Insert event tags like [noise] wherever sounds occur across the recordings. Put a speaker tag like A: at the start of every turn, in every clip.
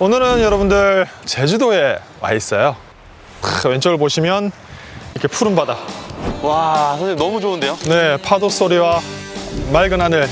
A: 오늘은 여러분들 제주도에 와 있어요. 크, 왼쪽을 보시면 이렇게 푸른 바다,
B: 와 선생님 너무 좋은데요?
A: 네 파도 소리와 맑은 하늘.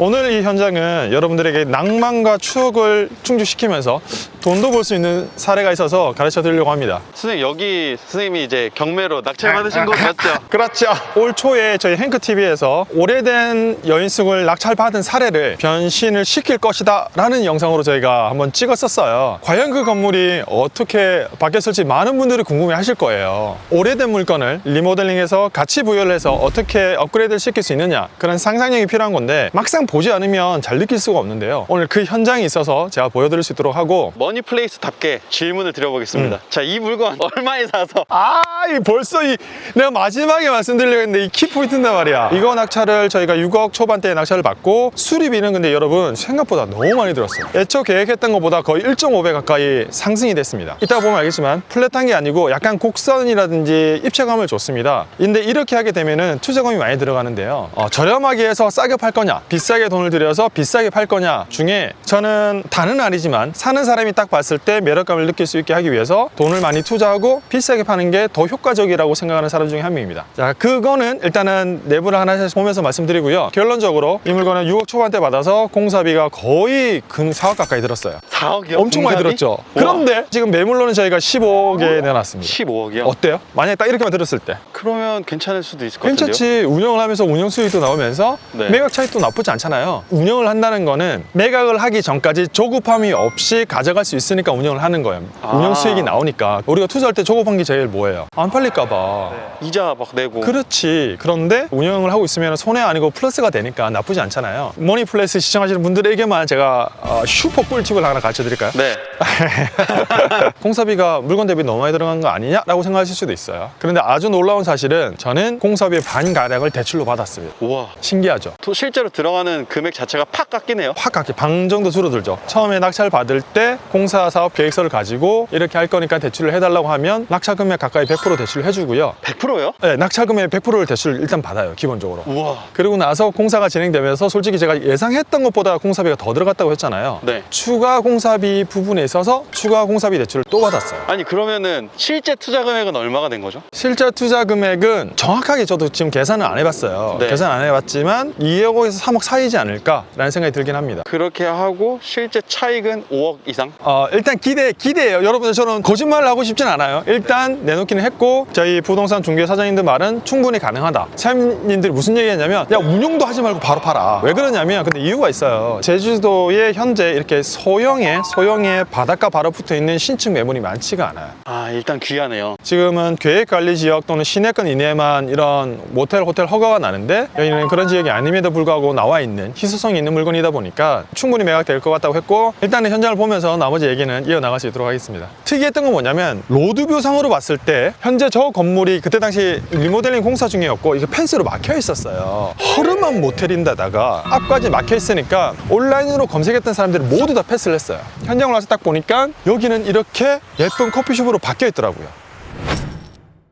A: 오늘 이 현장은 여러분들에게 낭만과 추억을 충족시키면서 돈도 벌 수 있는 사례가 있어서 가르쳐 드리려고 합니다.
B: 선생님 여기 선생님이 이제 경매로 낙찰 받으신 곳 맞죠?
A: 그렇죠. 올 초에 저희 행크 TV에서 오래된 여인숙을 낙찰 받은 사례를 변신을 시킬 것이다 라는 영상으로 저희가 한번 찍었었어요. 과연 그 건물이 어떻게 바뀌었을지 많은 분들이 궁금해 하실 거예요. 오래된 물건을 리모델링해서 가치 부여를 해서 어떻게 업그레이드를 시킬 수 있느냐 그런 상상력이 필요한 건데 막상 보지 않으면 잘 느낄 수가 없는데요. 오늘 그 현장이 있어서 제가 보여드릴 수 있도록 하고
B: 머니플레이스답게 질문을 드려보겠습니다. 자이 물건 [laughs] 얼마에 사서
A: 아, 이 벌써 이 내가 마지막에 말씀드리려고 했는데 이 키포인트인단 말이야. 이거 낙찰을 저희가 6억 초반대에 낙찰을 받고 수리비는 근데 여러분 생각보다 너무 많이 들었어요. 애초 계획했던 것보다 거의 1.5배 가까이 상승이 됐습니다. 이따 보면 알겠지만 플랫한 게 아니고 약간 곡선이라든지 입체감을 줬습니다. 근데 이렇게 하게 되면은 투자금이 많이 들어가는데요. 어, 저렴하게 해서 싸게 팔 거냐, 비싸게 돈을 들여서 비싸게 팔 거냐 중에 저는 다는 아니지만 사는 사람이 딱 봤을 때 매력감을 느낄 수 있게 하기 위해서 돈을 많이 투자하고 비싸게 파는 게 더 효과적이라고 생각하는 사람 중에 한 명입니다. 자, 그거는 일단은 내부를 하나씩 보면서 말씀드리고요. 결론적으로 이 물건은 6억 초반대 받아서 공사비가 거의 근 4억 가까이 들었어요.
B: 4억이요?
A: 엄청 많이 들었죠. 그런데 지금 매물로는 저희가 15억에 내놨습니다.
B: 15억이요?
A: 어때요? 만약에 딱 이렇게만 들었을 때
B: 그러면 괜찮을 수도 있을 것 같은데요?
A: 괜찮지 운영을 하면서 운영 수익도 나오면서
B: 네.
A: 매각 차익도 나쁘지 않 잖아요 운영을 한다는 거는 매각을 하기 전까지 조급함이 없이 가져갈 수 있으니까 운영을 하는 거예요
B: 아.
A: 운영 수익이 나오니까 우리가 투자할 때 조급한 게 제일 뭐예요 안 팔릴까 봐
B: 이자 막 내고
A: 그렇지. 그런데 운영을 하고 있으면 손해 아니고 플러스가 되니까 나쁘지 않잖아요. 머니플레이스 시청하시는 분들에게만 제가 어, 슈퍼 꿀팁을 하나 가르쳐 드릴까요?
B: 네. [laughs]
A: 공사비가 물건 대비 너무 많이 들어간 거 아니냐라고 생각하실 수도 있어요. 그런데 아주 놀라운 사실은 저는 공사비의 반가량을 대출로 받았습니다.
B: 우와.
A: 신기하죠?
B: 또 실제로 들어가는 금액 자체가 팍 깎이네요.
A: 확 깎기 방 정도 줄어들죠. 처음에 낙찰 받을 때 공사 사업 계획서를 가지고 이렇게 할 거니까 대출을 해달라고 하면 낙찰 금액 가까이 100% 대출을 해주고요.
B: 100%요?
A: 네, 낙찰 금액 100%를 대출을 일단 받아요. 기본적으로.
B: 우와.
A: 그리고 나서 공사가 진행되면서 솔직히 제가 예상했던 것보다 공사비가 더 들어갔다고 했잖아요.
B: 네.
A: 추가 공사비 부분에 있어서 추가 공사비 대출을 또 받았어요.
B: 아니 그러면은 실제 투자 금액은 얼마가 된 거죠?
A: 실제 투자 금액은 정확하게 저도 지금 계산을 안 해봤어요.
B: 네.
A: 계산 안 해봤지만 2억에서 3억 사이 지 않을까라는 생각이 들긴 합니다.
B: 그렇게 하고 실제 차익은 5억 이상?
A: 어, 일단 기대, 기대예요. 여러분들 저는 거짓말을 하고 싶진 않아요. 일단 내놓기는 했고, 저희 부동산 중개 사장님들 말은 충분히 가능하다. 사장님들이 무슨 얘기 했냐면, 야, 운용도 하지 말고 바로 팔아. 왜 그러냐면, 근데 이유가 있어요. 제주도에 현재 이렇게 소형의, 소형의 바닷가 바로 붙어 있는 신축 매물이 많지가 않아요.
B: 아 일단 귀하네요.
A: 지금은 계획관리 지역 또는 시내권 이내만 이런 모텔, 호텔 허가가 나는데 여기는 그런 지역이 아님에도 불구하고 나와 있는 희소성이 있는 물건이다 보니까 충분히 매각될 것 같다고 했고 일단은 현장을 보면서 나머지 얘기는 이어나갈 수 있도록 하겠습니다. 특이했던 건 뭐냐면 로드뷰상으로 봤을 때 현재 저 건물이 그때 당시 리모델링 공사 중이었고 이게 펜스로 막혀 있었어요. 허름한 모텔인데다가 앞까지 막혀 있으니까 온라인으로 검색했던 사람들이 모두 다 패스를 했어요. 현장을 와서 딱 보니까 여기는 이렇게 예쁜 커피숍으로 바뀌어 있더라고요.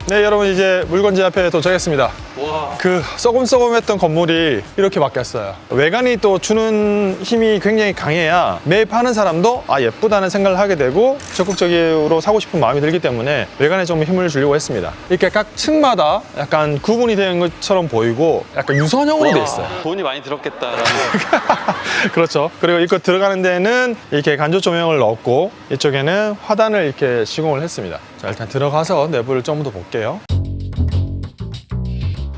A: 네 여러분 이제 물건지 앞에 도착했습니다.
B: 와.
A: 그 썩음썩음했던 건물이 이렇게 바뀌었어요. 외관이 또 주는 힘이 굉장히 강해야 매입하는 사람도 아 예쁘다는 생각을 하게 되고 적극적으로 사고 싶은 마음이 들기 때문에 외관에 좀 힘을 주려고 했습니다. 이렇게 각 층마다 약간 구분이 된 것처럼 보이고 약간 유선형으로 돼 있어요.
B: 돈이 많이 들었겠다라는. [laughs]
A: 그렇죠. 그리고 이거 들어가는 데는 이렇게 간접 조명을 넣었고 이쪽에는 화단을 이렇게 시공을 했습니다. 자 일단 들어가서 내부를 좀 더 볼게요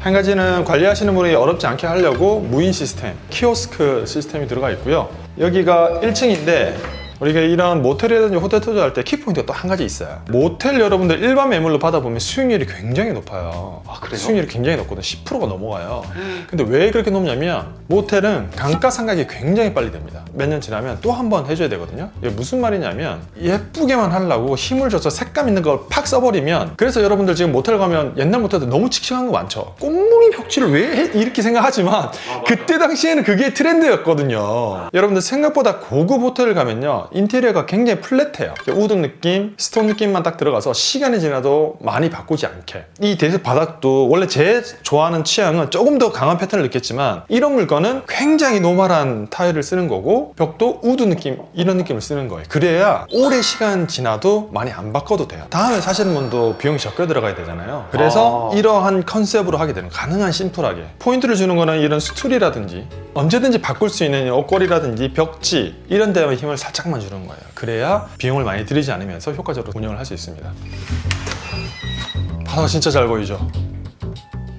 A: 한 가지는 관리하시는 분이 어렵지 않게 하려고 무인 시스템, 키오스크 시스템이 들어가 있고요. 여기가 1층인데 우리가 이런 모텔이라든지 호텔 투자할 때 키포인트가 또 한 가지 있어요. 모텔 여러분들 일반 매물로 받아보면 수익률이 굉장히 높아요.
B: 아, 그래요?
A: 수익률이 굉장히 높거든. 10%가 넘어가요. 근데 왜 그렇게 높냐면 모텔은 감가상각이 굉장히 빨리 됩니다. 몇 년 지나면 또 한 번 해줘야 되거든요. 이게 무슨 말이냐면 예쁘게만 하려고 힘을 줘서 색감 있는 걸 팍 써버리면 그래서 여러분들 지금 모텔 가면 옛날 모텔들 너무 칙칙한 거 많죠. 꽃무늬 벽지를 왜 해? 이렇게 생각하지만 그때 당시에는 그게 트렌드였거든요. 여러분들 생각보다 고급 호텔을 가면요. 인테리어가 굉장히 플랫해요. 우드 느낌, 스톤 느낌만 딱 들어가서 시간이 지나도 많이 바꾸지 않게. 이 대실 바닥도 원래 제 좋아하는 취향은 조금 더 강한 패턴을 느꼈지만 이런 물건은 굉장히 노멀한 타일을 쓰는 거고 벽도 우드 느낌 이런 느낌을 쓰는 거예요. 그래야 오래 시간 지나도 많이 안 바꿔도 돼요. 다음에 사시는 분도 비용이 적게 들어가야 되잖아요. 그래서
B: 아.
A: 이러한 컨셉으로 하게 되는. 가능한 심플하게. 포인트를 주는 거는 이런 스툴이라든지 언제든지 바꿀 수 있는 옷걸이라든지 벽지 이런 데에 힘을 살짝만 주는 거예요. 그래야 비용을 많이 들이지 않으면서 효과적으로 운영을 할 수 있습니다. 바닥 진짜 잘 보이죠?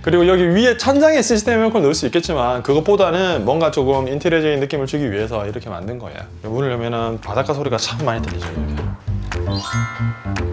A: 그리고 여기 위에 천장에 시스템 에어컨 넣을 수 있겠지만 그것보다는 뭔가 조금 인테리어적인 느낌을 주기 위해서 이렇게 만든 거예요. 문을 열면은 바닷가 소리가 참 많이 들리죠. 이렇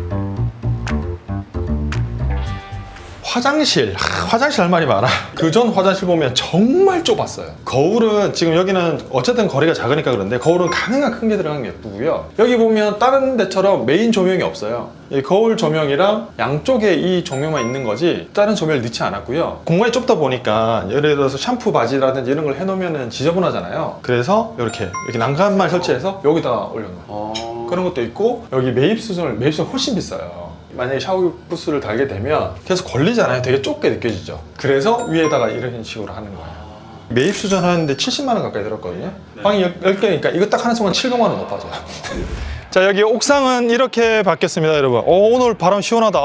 A: 화장실. 하, 화장실 할 말이 많아. 그 전 화장실 보면 정말 좁았어요. 거울은 지금 여기는 어쨌든 거리가 작으니까 그런데 거울은 가능한 큰 게 들어간 게 예쁘고요. 여기 보면 다른 데처럼 메인 조명이 없어요. 이 거울 조명이랑 양쪽에 이 조명만 있는 거지 다른 조명을 넣지 않았고요. 공간이 좁다 보니까 예를 들어서 샴푸 바지라든지 이런 걸 해놓으면 지저분하잖아요. 그래서 이렇게 이렇게 난간만 설치해서 여기다 올려놓어요.
B: 어...
A: 그런 것도 있고 여기 매입 수준을 매입 수준 훨씬 비싸요. 만약에 샤워 부스를 달게 되면 계속 걸리잖아요. 되게 좁게 느껴지죠. 그래서 위에다가 이런 식으로 하는 거예요. 매입 수준 하는데 70만 원 가까이 들었거든요. 방이 10개니까 이거 딱 하는 순간 700만 원 높아져요. [laughs] 자 여기 옥상은 이렇게 바뀌었습니다 여러분 오, 오늘 바람 시원하다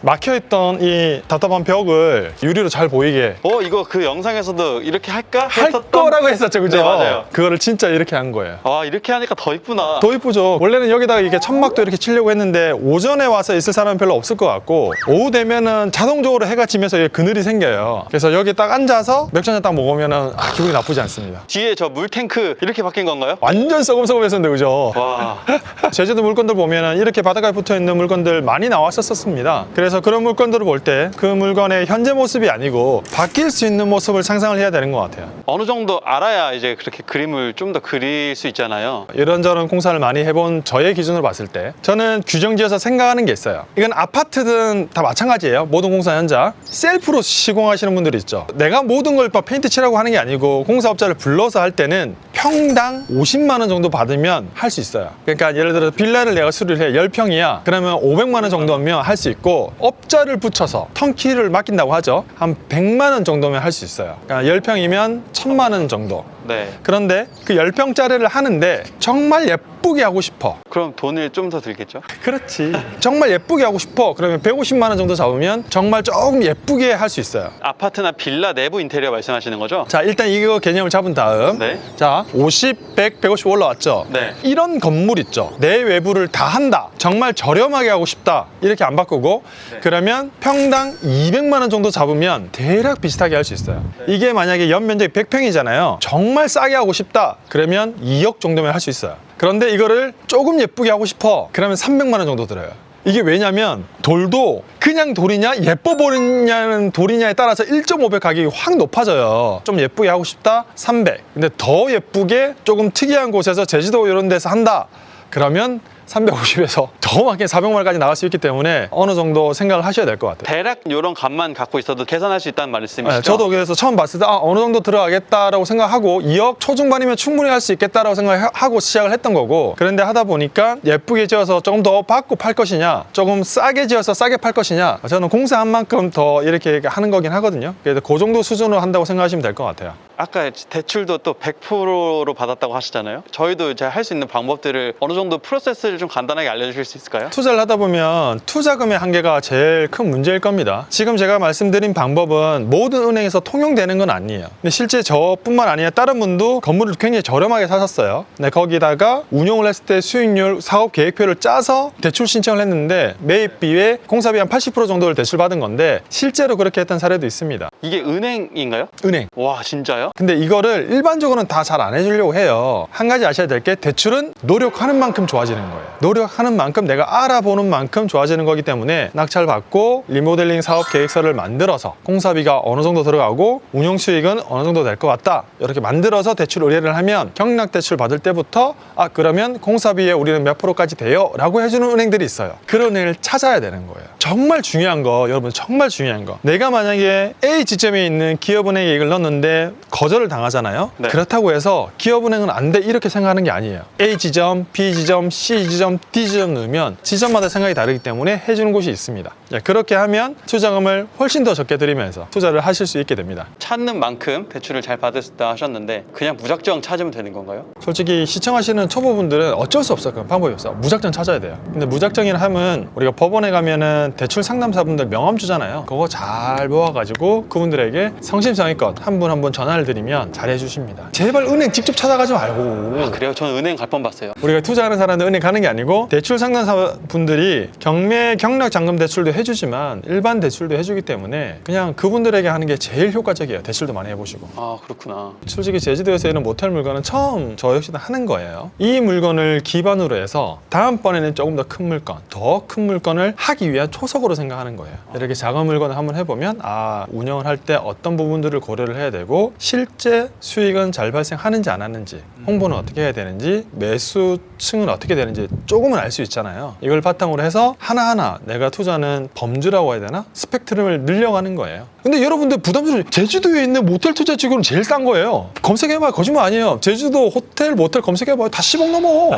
A: 막혀있던 이 답답한 벽을 유리로 잘 보이게
B: 어 이거 그 영상에서도 이렇게 할까?
A: 할
B: 했었던-
A: 거라고 했었죠 그죠?
B: 네, 맞아요.
A: 그거를 진짜 이렇게 한 거예요
B: 아 이렇게 하니까 더 이쁘나
A: 더 이쁘죠. 원래는 여기다가 이렇게 천막도 이렇게 치려고 했는데 오전에 와서 있을 사람은 별로 없을 것 같고 오후 되면은 자동적으로 해가 지면서 이게 그늘이 생겨요. 그래서 여기 딱 앉아서 맥주 한잔 딱 먹으면은 아, 기분이 나쁘지 않습니다.
B: 뒤에 저 물탱크 이렇게 바뀐 건가요?
A: 완전 썩음썩음했었는데 그죠?
B: 와 [laughs]
A: 제주도 물건들 보면은 이렇게 바닷가에 붙어 있는 물건들 많이 나왔었습니다. 그래서 그런 물건들을 볼 때 그 물건의 현재 모습이 아니고 바뀔 수 있는 모습을 상상을 해야 되는 것 같아요.
B: 어느 정도 알아야 이제 그렇게 그림을 좀 더 그릴 수 있잖아요
A: 이런저런 공사를 많이 해본 저의 기준으로 봤을 때 저는 규정지어서 생각하는 게 있어요. 이건 아파트든 다 마찬가지예요. 모든 공사 현장 셀프로 시공하시는 분들이 있죠. 내가 모든 걸막 페인트 칠하고 하는 게 아니고 공사업자를 불러서 할 때는 평당 50만 원 정도 받으면 할 수 있어요. 그러니까 예를 들어 빌라를 내가 수리를 해 10평이야. 그러면 500만 원 정도면 할 수 있고 업자를 붙여서 턴키를 맡긴다고 하죠. 한 100만 원 정도면 할 수 있어요. 그러니까 10평이면 1000만 원 정도.
B: 네
A: 그런데 그 10평짜리를 하는데 정말 예쁘게 하고 싶어.
B: 그럼 돈을 좀 더 들겠죠?
A: 그렇지. 정말 예쁘게 하고 싶어. 그러면 150만 원 정도 잡으면 정말 조금 예쁘게 할 수 있어요.
B: 아파트나 빌라 내부 인테리어 말씀하시는 거죠?
A: 자, 일단 이거 개념을 잡은 다음.
B: 네.
A: 자, 50, 100, 150 올라왔죠?
B: 네.
A: 이런 건물 있죠. 내 외부를 다 한다. 정말 저렴하게 하고 싶다. 이렇게 안 바꾸고.
B: 네.
A: 그러면 평당 200만 원 정도 잡으면 대략 비슷하게 할 수 있어요.
B: 네.
A: 이게 만약에 연면적이 100평이잖아요. 정말 싸게 하고 싶다. 그러면 2억 정도면 할 수 있어요. 그런데 이거를 조금 예쁘게 하고 싶어. 그러면 300만 원 정도 들어요. 이게 왜냐면 돌도 그냥 돌이냐 예뻐 보이냐는 돌이냐에 따라서 1.5배 가격이 확 높아져요. 좀 예쁘게 하고 싶다 300. 근데 더 예쁘게 조금 특이한 곳에서 제주도 이런 데서 한다. 그러면 350에서 더 많게 400만 원까지 나갈 수 있기 때문에 어느 정도 생각을 하셔야 될 것 같아요.
B: 대략 이런 값만 갖고 있어도 계산할 수 있다는 말씀이시죠?
A: 네, 저도 그래서 처음 봤을 때 아, 어느 정도 들어가겠다라고 생각하고 2억 초중반이면 충분히 할 수 있겠다라고 생각하고 시작을 했던 거고 그런데 하다 보니까 예쁘게 지어서 조금 더 받고 팔 것이냐 조금 싸게 지어서 싸게 팔 것이냐 저는 공사한 만큼 더 이렇게 하는 거긴 하거든요 그래서 그 정도 수준으로 한다고 생각하시면 될 것 같아요
B: 아까 대출도 또 100%로 받았다고 하시잖아요. 저희도 이제 할 수 있는 방법들을 어느 정도 프로세스를 좀 간단하게 알려주실 수 있을까요?
A: 투자를 하다 보면 투자금의 한계가 제일 큰 문제일 겁니다. 지금 제가 말씀드린 방법은 모든 은행에서 통용되는 건 아니에요. 근데 실제 저뿐만 아니라 다른 분도 건물을 굉장히 저렴하게 사셨어요. 근데 거기다가 운용을 했을 때 수익률, 사업 계획표를 짜서 대출 신청을 했는데 매입비에 공사비 한 80% 정도를 대출받은 건데 실제로 그렇게 했던 사례도 있습니다.
B: 이게 은행인가요?
A: 은행.
B: 와 진짜요?
A: 근데 이거를 일반적으로는 다 잘 안 해주려고 해요. 한 가지 아셔야 될 게 대출은 노력하는 만큼 좋아지는 거예요. 노력하는 만큼 내가 알아보는 만큼 좋아지는 거기 때문에 낙찰 받고 리모델링 사업 계획서를 만들어서 공사비가 어느 정도 들어가고 운영 수익은 어느 정도 될 것 같다. 이렇게 만들어서 대출 의뢰를 하면 경락 대출 받을 때부터 아 그러면 공사비에 우리는 몇 프로까지 돼요 라고 해주는 은행들이 있어요. 그런 은행을 찾아야 되는 거예요. 정말 중요한 거 여러분 정말 중요한 거 내가 만약에 A 지점에 있는 기업은행에 이걸 넣었는데 거절을 당하잖아요.
B: 네.
A: 그렇다고 해서 기업은행은 안 돼 이렇게 생각하는 게 아니에요. A 지점, B 지점, C 지점, D 지점 넣으면 지점마다 생각이 다르기 때문에 해주는 곳이 있습니다. 예, 그렇게 하면 투자금을 훨씬 더 적게 들이면서 투자를 하실 수 있게 됩니다.
B: 찾는 만큼 대출을 잘 있다 하셨는데 그냥 무작정 찾으면 되는 건가요?
A: 솔직히 시청하시는 초보분들은 어쩔 수 없어. 그 방법이 없어. 무작정 찾아야 돼요. 근데 무작정이라 하면 우리가 법원에 가면은 대출 상담사분들 명함 주잖아요. 그거 잘 모아가지고 그분들에게 성심성의껏 한 분 한 분 전화를 드리면 잘해 주십니다. 제발 은행 직접 찾아가지 말고.
B: 아 그래요? 저는 은행 갈 뻔 봤어요.
A: 우리가 투자하는 사람들 은행 가는 게 아니고 대출 상담사 분들이 경매 경력 잔금 대출도 해주지만 일반 대출도 해주기 때문에 그냥 그분들에게 하는 게 제일 효과적이에요. 대출도 많이 해보시고.
B: 아 그렇구나.
A: 솔직히 제주도에서 이런 모텔 물건은 처음 저 역시도 하는 거예요. 이 물건을 기반으로 해서 다음번에는 조금 더 큰 물건, 더 큰 물건을 하기 위한 초석으로 생각하는 거예요. 이렇게 작은 물건을 한번 해보면 아 운영을 할 때 어떤 부분들을 고려를 해야 되고 실제 수익은 잘 발생하는지 안 하는지 홍보는 어떻게 해야 되는지 매수층은 어떻게 되는지 조금은 알 수 있잖아요. 이걸 바탕으로 해서 하나하나 내가 투자는 범주라고 해야 되나 스펙트럼을 늘려가는 거예요. 근데 여러분들 부담스러워 제주도에 있는 모텔 투자 지구는 제일 싼 거예요. 검색해봐요 거짓말 아니에요. 제주도 호텔 모텔 검색해봐요 다 10억 넘어.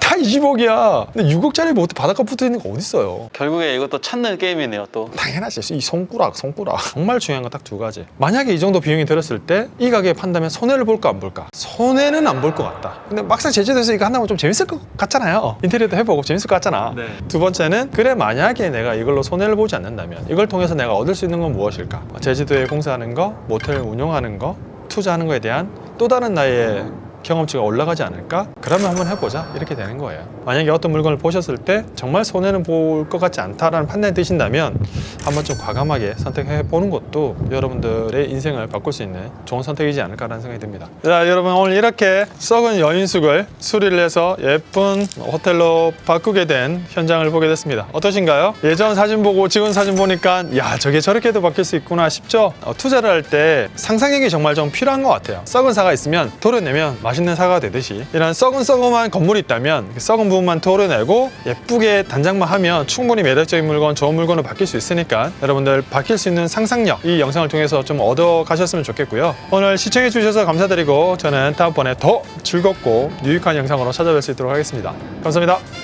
A: 다 20억이야. 근데 6억짜리 모텔 바닷가 붙어 있는 거 어디 있어요?
B: 결국에 이것도 찾는 게임이네요 또.
A: 당연하지. 이 손가락, 손가락. 정말 중요한 건 딱 두 가지. 만약에 이 정도 비용이 들었을 때 이 가게에 판다면 손해를 볼까 안 볼까? 손해는 안 볼 것 같다. 근데 막상 제주도에서 이거 한다면 좀 재밌을 것 같잖아요. 인테리어도 해보고 재밌을 것 같잖아.
B: 네.
A: 두 번째는 그래 만약에 내가 이걸로 손해를 보지 않는다면 이걸 통해서 내가 얻을 수 있는 건 무엇일까? 제주도에 공사하는 거, 모텔 운영하는 거, 투자하는 거에 대한 또 다른 나의 경험치가 올라가지 않을까? 그러면 한번 해보자 이렇게 되는 거예요. 만약에 어떤 물건을 보셨을 때 정말 손해는 볼 것 같지 않다라는 판단이 드신다면 한번 좀 과감하게 선택해 보는 것도 여러분들의 인생을 바꿀 수 있는 좋은 선택이지 않을까라는 생각이 듭니다. 자, 여러분 오늘 이렇게 썩은 여인숙을 수리를 해서 예쁜 호텔로 바꾸게 된 현장을 보게 됐습니다. 어떠신가요? 예전 사진 보고 지금 사진 보니까 야 저게 저렇게도 바뀔 수 있구나 싶죠? 어, 투자를 할 때 상상력이 정말 좀 필요한 것 같아요. 썩은 사과 있으면 도려내면 맛있는 사과가 되듯이 이런 썩은 썩음한 건물이 있다면 그 썩은 부분만 도려내고 예쁘게 단장만 하면 충분히 매력적인 물건, 좋은 물건으로 바뀔 수 있으니까 여러분들 바뀔 수 있는 상상력 이 영상을 통해서 좀 얻어 가셨으면 좋겠고요. 오늘 시청해 주셔서 감사드리고 저는 다음번에 더 즐겁고 유익한 영상으로 찾아뵐 수 있도록 하겠습니다. 감사합니다.